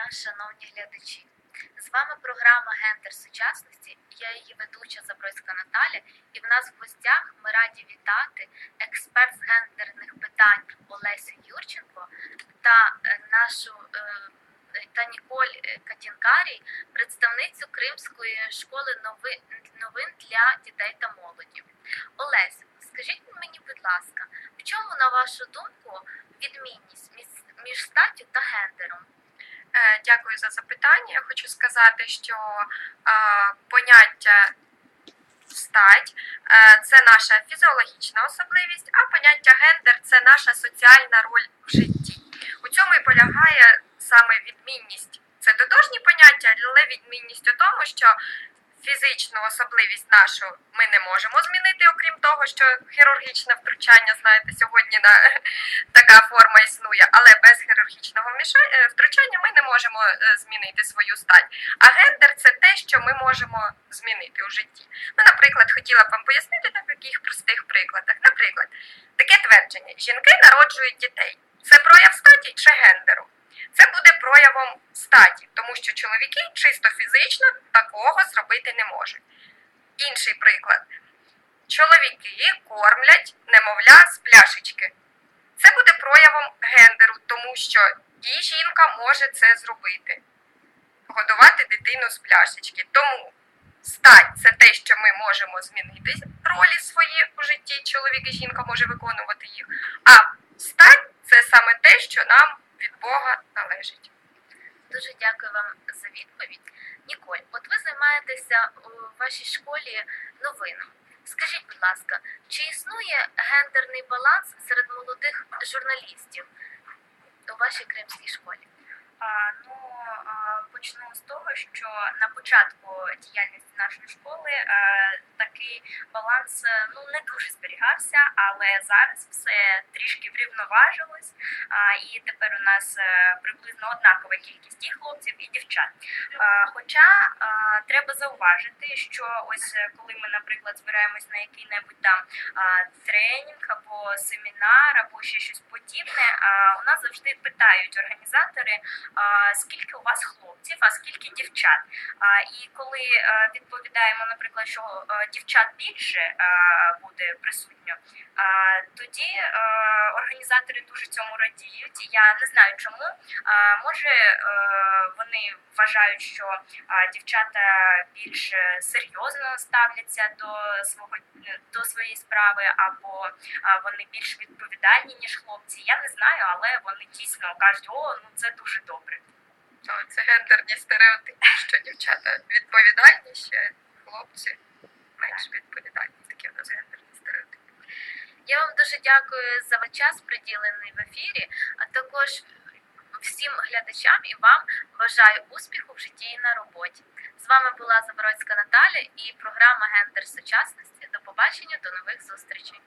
дня, шановні глядачі! З вами програма Гендер сучасності. Я її ведуча Забродська Наталя, і в нас в гостях ми раді вітати експерт з гендерних питань Олесю Юрченко та е, нашу е, та Ніколь е, Катінкарій, представницю Кримської школи новин для дітей та молоді. Олесю, скажіть мені, будь ласка, в чому, на вашу думку, відмінність між статтю та гендером? Е, Дякую за запитання. Я хочу сказати, що е, поняття стать е, це наша фізіологічна особливість, а поняття гендер це наша соціальна роль в житті. У цьому і полягає саме відмінність. Це тотожні поняття, але відмінність у тому, що фізичну особливість нашу ми не можемо змінити, окрім того, що хірургічне втручання, знаєте, сьогодні на така форма існує, але без хірургічного е, втручання ми не можемо е, змінити свою стать. А гендер це те, що ми можемо змінити у житті. Ну, наприклад, хотіла б вам пояснити на таких простих прикладах. Наприклад, таке твердження: жінки народжують дітей. Це прояв статі чи гендеру? Це буде проявом статі, тому що чоловіки чисто фізично такого зробити не можуть. Інший приклад: чоловіки кормлять немовля з пляшечки. Це буде проявом гендеру, тому що і жінка може це зробити. Годувати дитину з пляшечки. Тому стать це те, що ми можемо змінити ролі свої у житті. Чоловік і жінка може виконувати їх. А стать це саме те, що нам від Бога належить. Дуже дякую вам за відповідь. Ніколь, от ви займаєтеся у вашій школі новинами. Скажіть, будь ласка, чи існує гендерний баланс серед молодих журналістів у вашій кримській школі? А, Ну, а, почну з того, що на початку діяльності нашої школи е, такий баланс е, ну не дуже зберігався, але зараз все трішки врівноважилось, а, і тепер у нас е, приблизно однакова кількість і хлопців і дівчат. А, Хоча а, треба зауважити, що ось е, коли ми, наприклад, збираємось на який-небудь там а, тренінг або семінар, або ще щось подібне, а, у нас завжди питають організатори а, скільки у вас хлопців, а скільки дівчат. А, і коли е, відповідаємо, наприклад, що е, дівчат більше е, буде присутньо, тоді організатори дуже цьому радіють. Я не знаю чому. Може вони вважають, що дівчата більш серйозно ставляться до свого до своєї справи, або вони більш відповідальні ніж хлопці. Я не знаю, але вони дійсно кажуть, о, ну це дуже добре. Ну, це гендерні стереотипи, що дівчата відповідальніші, хлопці менш відповідальні. Такі в нас гендерні стереотипи. Я вам дуже дякую за ваш час, приділений в ефірі, а також всім глядачам і вам бажаю успіху в житті і на роботі. З вами була Забородська Наталя і програма Гендер сучасності. До побачення, до нових зустрічей.